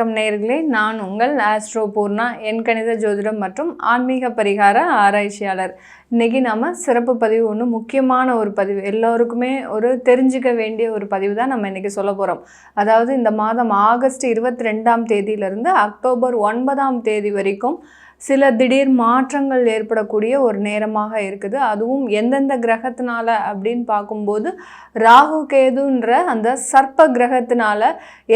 வணக்கம் நேயர்களே நான் உங்கள் ஆஸ்ட்ரோ பூர்ணா என் கணித ஜோதிடம் மற்றும் ஆன்மீக பரிகார ஆராய்ச்சியாளர். இன்றைக்கி நம்ம சிறப்பு பதிவு ஒன்று முக்கியமான ஒரு பதிவு. எல்லோருக்குமே ஒரு தெரிஞ்சுக்க வேண்டிய ஒரு பதிவு தான் நம்ம இன்றைக்கி சொல்ல போகிறோம் அதாவது இந்த மாதம் ஆகஸ்ட் இருபத்தி ரெண்டாம் தேதியிலிருந்து அக்டோபர் ஒன்பதாம் தேதி வரைக்கும் சில திடீர் மாற்றங்கள் ஏற்படக்கூடிய ஒரு நேரமாக இருக்குது. அதுவும் எந்தெந்த கிரகத்தினால அப்படின்னு பார்க்கும்போது ராகு கேதுன்ற அந்த சர்ப்ப கிரகத்தினால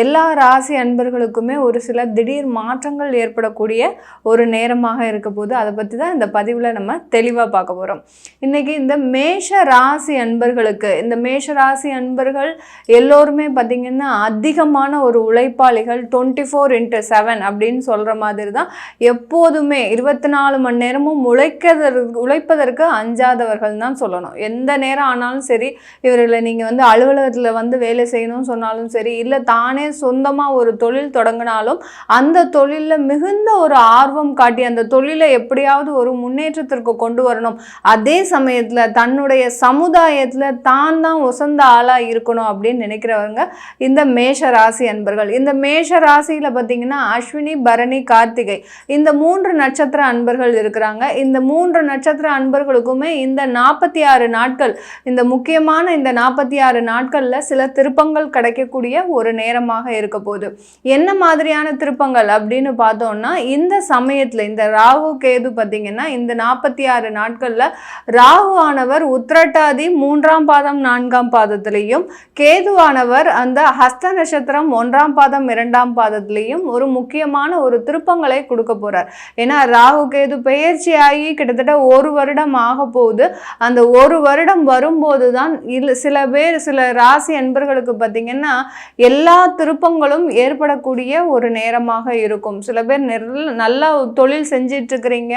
எல்லா ராசி அன்பர்களுக்குமே ஒரு சில திடீர் மாற்றங்கள் ஏற்படக்கூடிய ஒரு நேரமாக இருக்க போது அதை பற்றி தான் இந்த பதிவில் நம்ம தெளிவாக பார்க்க போகிறோம் இன்றைக்கி இந்த மேஷ ராசி அன்பர்களுக்கு இந்த மேஷ ராசி அன்பர்கள் எல்லோருமே பார்த்திங்கன்னா அதிகமான ஒரு உழைப்பாளிகள் டுவெண்ட்டி ஃபோர் இன்ட்டு செவன் அப்படின்னு சொல்கிற மாதிரி தான் எப்போதுமே இருபத்தி நாலு மணி நேரமும் உழைக்கிறதற்கு உழைப்பதற்கு அஞ்சாதவர்கள் தான் சொல்லணும். எந்த நேரம் ஆனாலும் சரி இவர்களை நீங்கள் வந்து அலுவலகத்தில் வந்து வேலை செய்யணும்னு சொன்னாலும் சரி இல்லை தானே சொந்தமாக ஒரு தொழில் தொடங்கினாலும் அந்த தொழிலில் மிகுந்த ஒரு ஆர்வம் காட்டி அந்த தொழிலை எப்படியாவது ஒரு முன்னேற்றத்திற்கு கொண்டு வரணும். அதே சமயத்தில் தன்னுடைய சமுதாயத்தில் தான் தான் உசந்த ஆளாக இருக்கணும் அப்படின்னு நினைக்கிறவங்க இந்த மேஷ ராசி அன்பர்கள். இந்த மேஷ ராசியில் பார்த்தீங்கன்னா அஸ்வினி பரணி கார்த்திகை. இந்த மூன்று நட்சத்திர அன்பர்கள் இருக்கிறாங்க. இந்த மூன்று நட்சத்திர அன்பர்களுக்குமே இந்த நாற்பத்தி ஆறு நாட்கள் இந்த முக்கியமான இந்த நாற்பத்தி ஆறு நாட்களில் சில திருப்பங்கள் கிடைக்கக்கூடிய ஒரு நேரமாக இருக்க போகுது. என்ன மாதிரியான திருப்பங்கள் அப்படின்னு பார்த்தோம்னா இந்த சமயத்தில் இந்த ராகு கேது பார்த்தீங்கன்னா இந்த நாற்பத்தி ஆறு நாட்களில் ராகு ஆனவர் உத்திரட்டாதி மூன்றாம் பாதம் நான்காம் பாதத்திலையும் கேதுவானவர் அந்த ஹஸ்த நட்சத்திரம் ஒன்றாம் பாதம் இரண்டாம் பாதத்திலையும் ஒரு முக்கியமான ஒரு திருப்பங்களை கொடுக்க போகிறார் ஏன்னா ராகு கேது பெயர்ச்சியாகி கிட்டத்தட்ட ஒரு வருடம் ஆக போகுது. அந்த ஒரு வருடம் வரும்போது தான் இல்லை சில பேர் சில ராசி அன்பர்களுக்கு பார்த்தீங்கன்னா எல்லா திருப்பங்களும் ஏற்படக்கூடிய ஒரு நேரமாக இருக்கும். சில பேர் நெல் நல்லா தொழில் செஞ்சிட்டு இருக்கிறீங்க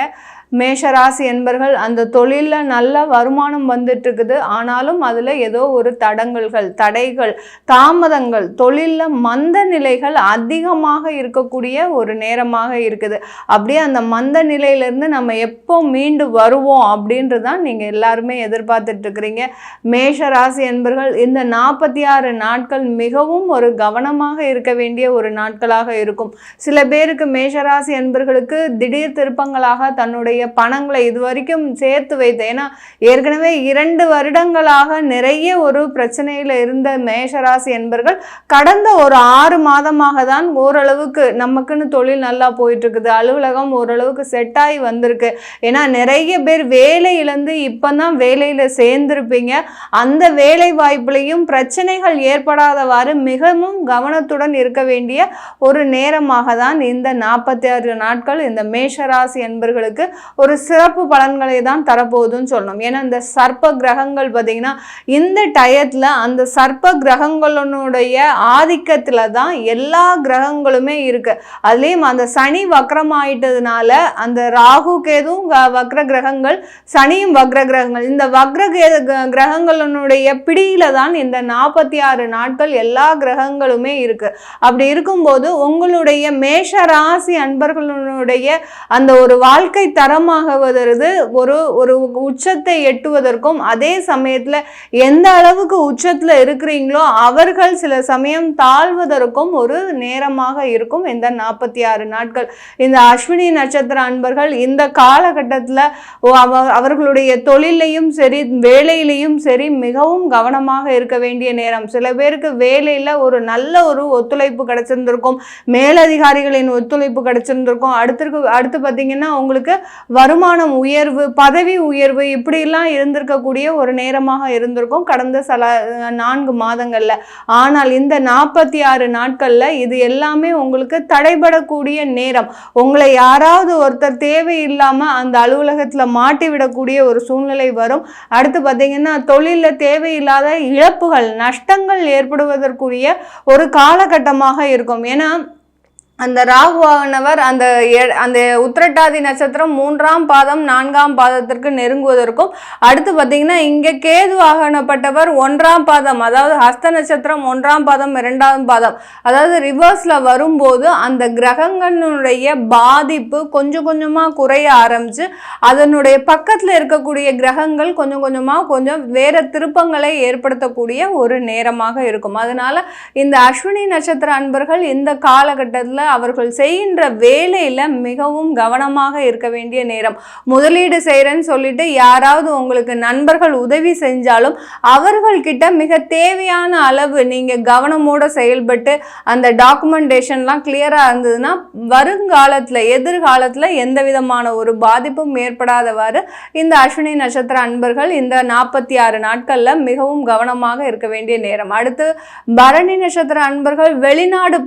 மேஷராசி என்பர்கள் அந்த தொழிலில் நல்ல வருமானம் வந்துட்டு இருக்குது ஆனாலும் அதில் ஏதோ ஒரு தடங்கல்கள் தடைகள் தாமதங்கள் தொழிலில் மந்த நிலைகள் அதிகமாக இருக்கக்கூடிய ஒரு நேரமாக இருக்குது. அப்படியே அந்த மந்த நிலையிலேருந்து நம்ம எப்போ மீண்டு வருவோம் அப்படின்றது தான் நீங்கள் எல்லாருமே எதிர்பார்த்துட்டு இருக்கிறீங்க மேஷ ராசி என்பர்கள் இந்த நாற்பத்தி ஆறு நாட்கள் மிகவும் ஒரு கவனமாக இருக்க வேண்டிய ஒரு நாட்களாக இருக்கும். சில பேருக்கு மேஷராசி என்பர்களுக்கு திடீர் திருப்பங்களாக தன்னுடைய பணங்களை இது வரைக்கும் சேர்த்து வைத்த ஏன்னா ஏற்கனவே இரண்டு வருடங்களாக நிறைய ஒரு பிரச்சனையில் இருந்த மேஷராசி என்பர்கள் கடந்த ஒரு ஆறு மாதமாக தான் ஓரளவுக்கு நமக்குன்னு தொழில் நல்லா போயிட்டு இருக்குது அலுவலகம் ஓரளவுக்கு செட் ஆகி வந்திருக்கு. ஏன்னா நிறைய பேர் வேலை இழந்து இப்போ தான் வேலையில் சேர்ந்திருப்பீங்க. அந்த வேலை வாய்ப்புலையும் பிரச்சனைகள் ஏற்படாதவாறு மிகவும் கவனத்துடன் இருக்க வேண்டிய ஒரு நேரமாக தான் இந்த நாற்பத்தி ஆறு நாட்கள் இந்த மேஷராசி என்பர்களுக்கு ஒரு சிறப்பு பலன்களை தான் தரப்போகுதுன்னு சொல்லணும். ஏன்னா இந்த சர்ப்ப கிரகங்கள் பார்த்தீங்கன்னா இந்த டயத்தில் அந்த சர்ப்ப கிரகங்களுடைய ஆதிக்கத்தில் தான் எல்லா கிரகங்களுமே இருக்குது அதுலேயும் அந்த சனி வக்ரமாயிட்டதுனால அந்த ராகு கேதுவும் வ- வக்ர கிரகங்கள் சனியும் வக்ர கிரகங்கள் இந்த வக்ர கேத கிரகங்களுடைய பிடியில தான் இந்த நாற்பத்தி ஆறு நாட்கள் எல்லா கிரகங்களுமே இருக்கு. அப்படி இருக்கும்போது உங்களுடைய மேஷ ராசி அன்பர்களுடைய அந்த ஒரு வாழ்க்கை தரம் தரமாகுவதற்கு ஒரு ஒரு உச்சத்தை எட்டுவதற்கும் அதே சமயத்தில் எந்த அளவுக்கு உச்சத்தில் இருக்கிறீங்களோ அவர்கள் சில சமயம் தாழ்வதற்கும் ஒரு நேரமாக இருக்கும் இந்த நாற்பத்தி ஆறு நாட்கள். இந்த அஸ்வினி நட்சத்திர அன்பர்கள் இந்த காலகட்டத்தில் அவர்களுடைய தொழிலையும் சரி வேலையிலையும் சரி மிகவும் கவனமாக இருக்க வேண்டிய நேரம். சில பேருக்கு வேலையில் ஒரு நல்ல ஒரு ஒத்துழைப்பு கிடைச்சிருந்திருக்கும். மேலதிகாரிகளின் ஒத்துழைப்பு கிடைச்சிருந்திருக்கும். அடுத்திருக்கு அடுத்து பார்த்தீங்கன்னா உங்களுக்கு வருமானம் உயர்வு பதவி உயர்வு இப்படிலாம் இருந்திருக்கக்கூடிய ஒரு நேரமாக இருந்திருக்கும் கடந்த சில நான்கு மாதங்களில். ஆனால் இந்த நாற்பத்தி ஆறு நாட்களில் இது எல்லாமே உங்களுக்கு தடைபடக்கூடிய நேரம். உங்களை யாராவது ஒருத்தர் தேவையில்லாமல் அந்த அலுவலகத்தில் மாட்டி விடக்கூடிய ஒரு சூழ்நிலை வரும். அடுத்து பார்த்தீங்கன்னா தொழிலில் தேவையில்லாத இழப்புகள் நஷ்டங்கள் ஏற்படுவதற்குரிய ஒரு காலகட்டமாக இருக்கும். ஏன்னா அந்த ராகுவானவர் அந்த எ- அந்த உத்திரட்டாதி நட்சத்திரம் மூன்றாம் பாதம் நான்காம் பாதத்திற்கு நெருங்குவதற்கும் அடுத்து பார்த்தீங்கன்னா இங்கே கேது ஆகணப்பட்டவர் ஒன்றாம் பாதம் அதாவது ஹஸ்த நட்சத்திரம் ஒன்றாம் பாதம் இரண்டாம் பாதம். அதாவது ரிவர்ஸில் வரும்போது அந்த கிரகங்களுடைய பாதிப்பு கொஞ்சம் கொஞ்சமாக குறைய ஆரம்பித்து அதனுடைய பக்கத்தில் இருக்கக்கூடிய கிரகங்கள் கொஞ்சம் கொஞ்சமாக கொஞ்சம் வேறு திருப்பங்களை ஏற்படுத்தக்கூடிய ஒரு நேரமாக இருக்கும். அதனால் இந்த அஸ்வினி நட்சத்திர அன்பர்கள் இந்த காலகட்டத்தில் அவர்கள் செய்கின்ற வேலையில் மிகவும் கவனமாக இருக்க வேண்டிய நேரம். முதலீடு செய்கிறேன்னு சொல்லிட்டு யாராவது உங்களுக்கு நண்பர்கள் உதவி செஞ்சாலும் அவர்கள்கிட்ட மிக தேவையான அளவு நீங்கள் கவனமோடு செயல்பட்டு அந்த டாக்குமெண்டேஷன்லாம் கிளியராக இருந்ததுன்னா வருங்காலத்தில் எதிர்காலத்தில் எந்த விதமான ஒரு பாதிப்பும் ஏற்படாதவாறு இந்த அஸ்வினி நட்சத்திர அன்பர்கள் இந்த நாற்பத்தி ஆறு நாட்களில் மிகவும் கவனமாக இருக்க வேண்டிய நேரம். அடுத்து பரணி நட்சத்திர அன்பர்கள் வெளிநாடு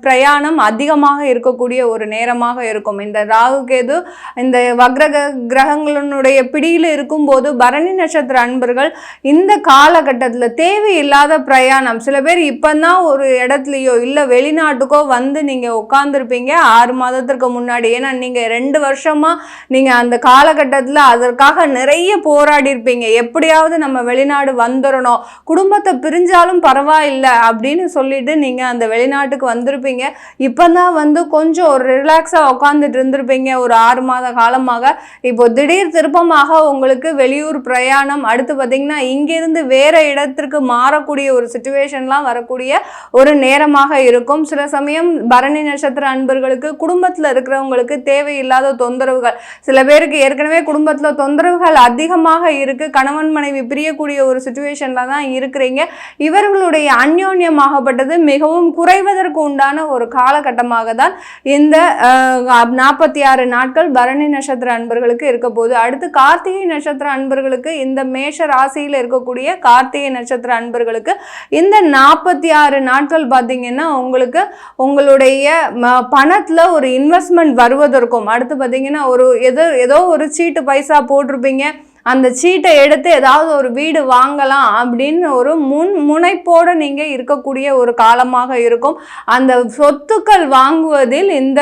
பிரயாணம் அதிகமாக இருக்கக்கூடிய ஒரு நேரமாக இருக்கும். இந்த ராகு கேது இந்த வக்ர கிரகங்களினுடைய பிடியில் இருக்கும்போது பரணி நட்சத்திர அன்பர்கள் இந்த காலகட்டத்தில் தேவையில்லாத பிரயாணம். சில பேர் இப்போதான் ஒரு இடத்துலையோ இல்லை வெளிநாட்டுக்கோ வந்து நீங்கள் உட்காந்துருப்பீங்க ஆறு மாதத்திற்கு முன்னாடி. ஏன்னா நீங்கள் ரெண்டு வருஷமாக நீங்கள் அந்த காலகட்டத்தில் அதற்காக நிறைய போராடி இருப்பீங்க எப்படியாவது நம்ம வெளிநாடு வந்துடணும் குடும்பத்தை பிரிஞ்சாலும் பரவாயில்லை அப்படின்னு சொல்லிட்டு நீங்கள் அந்த வெளிநாட்டுக்கு வந்திருப்பீங்க. இப்போ தான் வந்து கொஞ்சம் ஒரு ரிலாக்ஸாக உட்காந்துட்டு இருந்திருப்பீங்க. ஒரு ஆறு மாத காலமாக. இப்போ திடீர் திருப்பமாக உங்களுக்கு வெளியூர் பிரயாணம். அடுத்து பார்த்தீங்கன்னா இங்கிருந்து வேற இடத்திற்கு மாறக்கூடிய ஒரு சுச்சுவேஷன்லாம் வரக்கூடிய ஒரு நேரமாக இருக்கும். சில சமயம் பரணி நட்சத்திர அன்பர்களுக்கு குடும்பத்தில் இருக்கிறவங்களுக்கு தேவையில்லாத தொந்தரவுகள். சில பேருக்கு ஏற்கனவே குடும்பத்தில் தொந்தரவுகள் அதிகமாக இருக்கு. கணவன் மனைவி பிரியக்கூடிய ஒரு சுச்சுவேஷனில் தான் இருக்கிறீங்க. இவர்களுடைய அந்யோன்யமாகப்பட்டது மிகவும் குறைவதற்கு உண்டான ஒரு காலகட்டம் காலகட்டமாக தான் இந்த நாற்பத்தி ஆறு நாட்கள் பரணி நட்சத்திர அன்பர்களுக்கு இருக்க போது அடுத்து கார்த்திகை நட்சத்திர அன்பர்களுக்கு இந்த மேஷ ராசியில் இருக்கக்கூடிய கார்த்திகை நட்சத்திர அன்பர்களுக்கு இந்த நாற்பத்தி ஆறு நாட்கள் பார்த்தீங்கன்னா உங்களுக்கு உங்களுடைய ம- ஒரு இன்வெஸ்ட்மெண்ட் வருவதற்கும் அடுத்து பார்த்தீங்கன்னா ஒரு ஏதோ ஏதோ ஒரு சீட்டு பைசா போட்டிருப்பீங்க. அந்த சீட்டை எடுத்து ஏதாவது ஒரு வீடு வாங்கலாம் அப்படின்னு ஒரு முன் முனைப்போடு நீங்கள் இருக்கக்கூடிய ஒரு காலமாக இருக்கும். அந்த சொத்துக்கள் வாங்குவதில் இந்த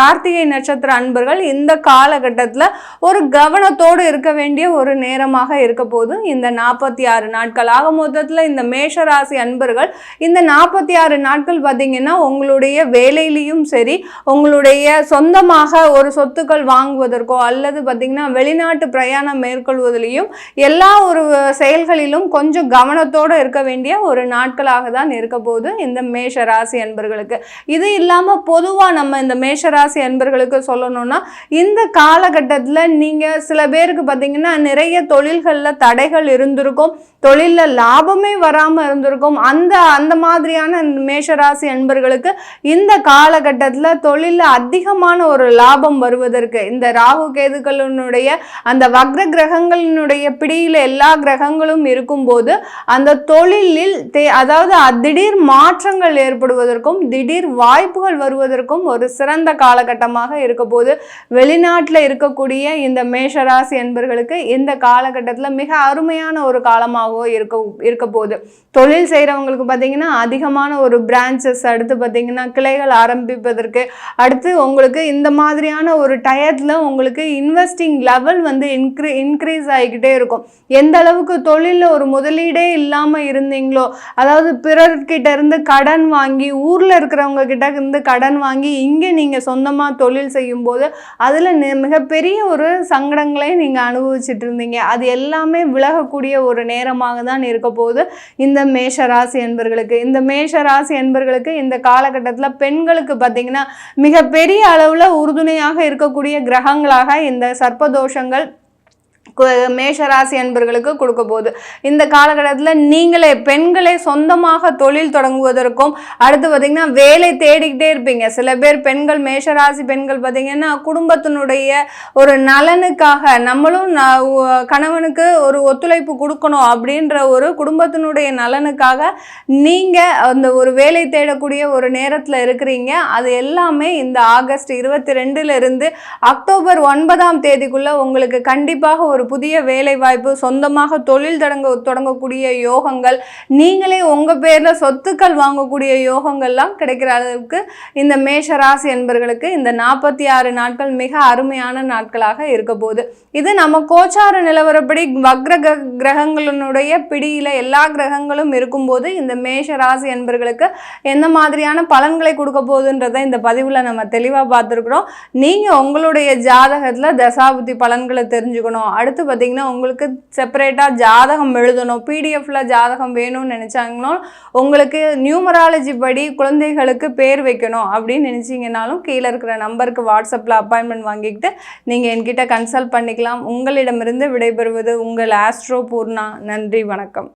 கார்த்திகை நட்சத்திர அன்பர்கள் இந்த காலகட்டத்தில் ஒரு கவனத்தோடு இருக்க வேண்டிய ஒரு நேரமாக இருக்க போதும். இந்த நாற்பத்தி ஆறு நாட்கள் ஆக மொத்தத்தில் இந்த மேஷராசி அன்பர்கள் இந்த நாற்பத்தி ஆறு நாட்கள் பார்த்தீங்கன்னா உங்களுடைய வேலையிலையும் சரி உங்களுடைய சொந்தமாக ஒரு சொத்துக்கள் வாங்குவதற்கோ அல்லது பார்த்தீங்கன்னா வெளிநாட்டு பிரயாணம் மேற்கொள்வதிலையும் எல்லா ஒரு செயல்களிலும் கொஞ்சம் கவனத்தோடு இருக்க வேண்டிய ஒரு நாட்களாக தான் இருக்க போது இந்த மேஷ ராசி அன்பர்களுக்கு. இது இல்லாமல் பொதுவாக நம்ம இந்த மேஷராசி அன்பர்களுக்கு சொல்லணும்னா இந்த காலகட்டத்தில் நீங்கள் சில பேருக்கு பார்த்தீங்கன்னா நிறைய தொழில்களில் தடைகள் இருந்திருக்கும் தொழிலில் லாபமே வராமல் இருந்திருக்கும். அந்த அந்த மாதிரியான மேஷராசி அன்பர்களுக்கு இந்த காலகட்டத்தில் தொழிலில் அதிகமான ஒரு லாபம் வருவதற்கு இந்த ராகு கேதுக்களினுடைய அந்த வக்ர கிரகங்களினுடைய பிடியில் எல்லா கிரகங்களும் இருக்கும்போது அந்த தொழிலில் தே அதாவது அ- திடீர் மாற்றங்கள் ஏற்படுவதற்கும் திடீர் வாய்ப்புகள் வருவதற்கும் ஒரு சிறந்த காலகட்டமாக இருக்க போது வெளிநாட்டில் இருக்கக்கூடிய இந்த மேஷராசி என்பர்களுக்கு இந்த காலகட்டத்தில் மிக அருமையான ஒரு காலமாகவோ இருக்க இருக்க போகுது தொழில் செய்கிறவங்களுக்கு பார்த்தீங்கன்னா அதிகமான ஒரு பிரான்ச்சஸ் அடுத்து பார்த்தீங்கன்னா கிளைகள் ஆரம்பிப்பதற்கு அடுத்து உங்களுக்கு இந்த மாதிரியான ஒரு டயத்தில் உங்களுக்கு இன்வெஸ்டிங் லெவல் வந்து இன்க்ரீ இன்க்ரீஸ் ஆகிக்கிட்டே இருக்கும். எந்த அளவுக்கு தொழிலில் ஒரு முதலீடே இல்லாமல் இருந்தீங்களோ அதாவது பிறர்கிட்ட இருந்து கடன் வாங்கி ஊரில் இருக்கிறவங்க கிட்ட இருந்து கடன் வாங்கி இங்கே நீங்கள் சொந்தமாக தொழில் செய்யும்போது அதில் மிகப்பெரிய ஒரு சங்கடங்களை நீங்கள் அனுபவிச்சுட்டு இருந்தீங்க. அது எல்லாமே விலகக்கூடிய ஒரு நேரமாக தான் இருக்க போகுது. இந்த மேஷ ராசி என்பர்களுக்கு இந்த மேஷ ராசி என்பர்களுக்கு இந்த காலகட்டத்தில் பெண்களுக்கு பார்த்தீங்கன்னா மிகப்பெரிய அளவில் உறுதுணையாக இருக்கக்கூடிய கிரகங்களாக இந்த சர்ப்பதோஷங்கள் மேஷராசி அன்பர்களுக்கு கொடுக்க போகுது. இந்த காலகட்டத்தில் நீங்களே பெண்களே சொந்தமாக தொழில் தொடங்குவதற்கும் அடுத்து பார்த்திங்கன்னா வேலை தேடிக்கிட்டே இருப்பீங்க. சில பேர் பெண்கள் மேஷராசி பெண்கள் பார்த்தீங்கன்னா குடும்பத்தினுடைய ஒரு நலனுக்காக நம்மளும் கணவனுக்கு ஒரு ஒத்துழைப்பு கொடுக்கணும் அப்படின்ற ஒரு குடும்பத்தினுடைய நலனுக்காக நீங்கள் அந்த ஒரு வேலை தேடக்கூடிய ஒரு நேரத்தில் இருக்கிறீங்க. அது எல்லாமே இந்த ஆகஸ்ட் இருபத்தி ரெண்டுலேருந்து அக்டோபர் ஒன்பதாம் தேதிக்குள்ளே உங்களுக்கு கண்டிப்பாக ஒரு புதிய வேலை வாய்ப்பு சொந்தமாக தொழில் தொடங்க தொடங்கக்கூடிய யோகங்கள் நீங்களே உங்கள் பேரில் சொத்துக்கள் வாங்கக்கூடிய யோகங்கள்லாம் கிடைக்கிற அளவுக்கு இந்த மேஷ ராசி என்பர்களுக்கு இந்த நாற்பத்தி ஆறு நாட்கள் மிக அருமையான நாட்களாக இருக்க போகுது. இது நம்ம கோச்சார நிலவரப்படி வக்ர கிர- கிரகங்களினுடைய பிடியில் எல்லா கிரகங்களும் இருக்கும்போது இந்த மேஷ ராசி என்பர்களுக்கு எந்த மாதிரியான பலன்களை கொடுக்க போகுதுன்றதை இந்த பதிவில் நம்ம தெளிவாக பார்த்துருக்குறோம். நீங்கள் உங்களுடைய ஜாதகத்தில் தசாபுத்தி பலன்களை தெரிஞ்சுக்கணும். அடுத்து அடுத்து பார்த்தீங்கன்னா உங்களுக்கு செப்பரேட்டாக ஜாதகம் எழுதணும். பிடிஎஃப்ல ஜாதகம் வேணும்னு நினச்சாங்களோ உங்களுக்கு நியூமராலஜி படி குழந்தைகளுக்கு பேர் வைக்கணும் அப்படின்னு நினச்சிங்கனாலும் கீழே இருக்கிற நம்பருக்கு வாட்ஸ்அப்பில் அப்பாயின்மெண்ட் வாங்கிக்கிட்டு நீங்கள் என்கிட்ட கன்சல்ட் பண்ணிக்கலாம். உங்களிடமிருந்து விடைபெறுவது உங்கள் ஆஸ்ட்ரோ பூர்ணா நன்றி வணக்கம்.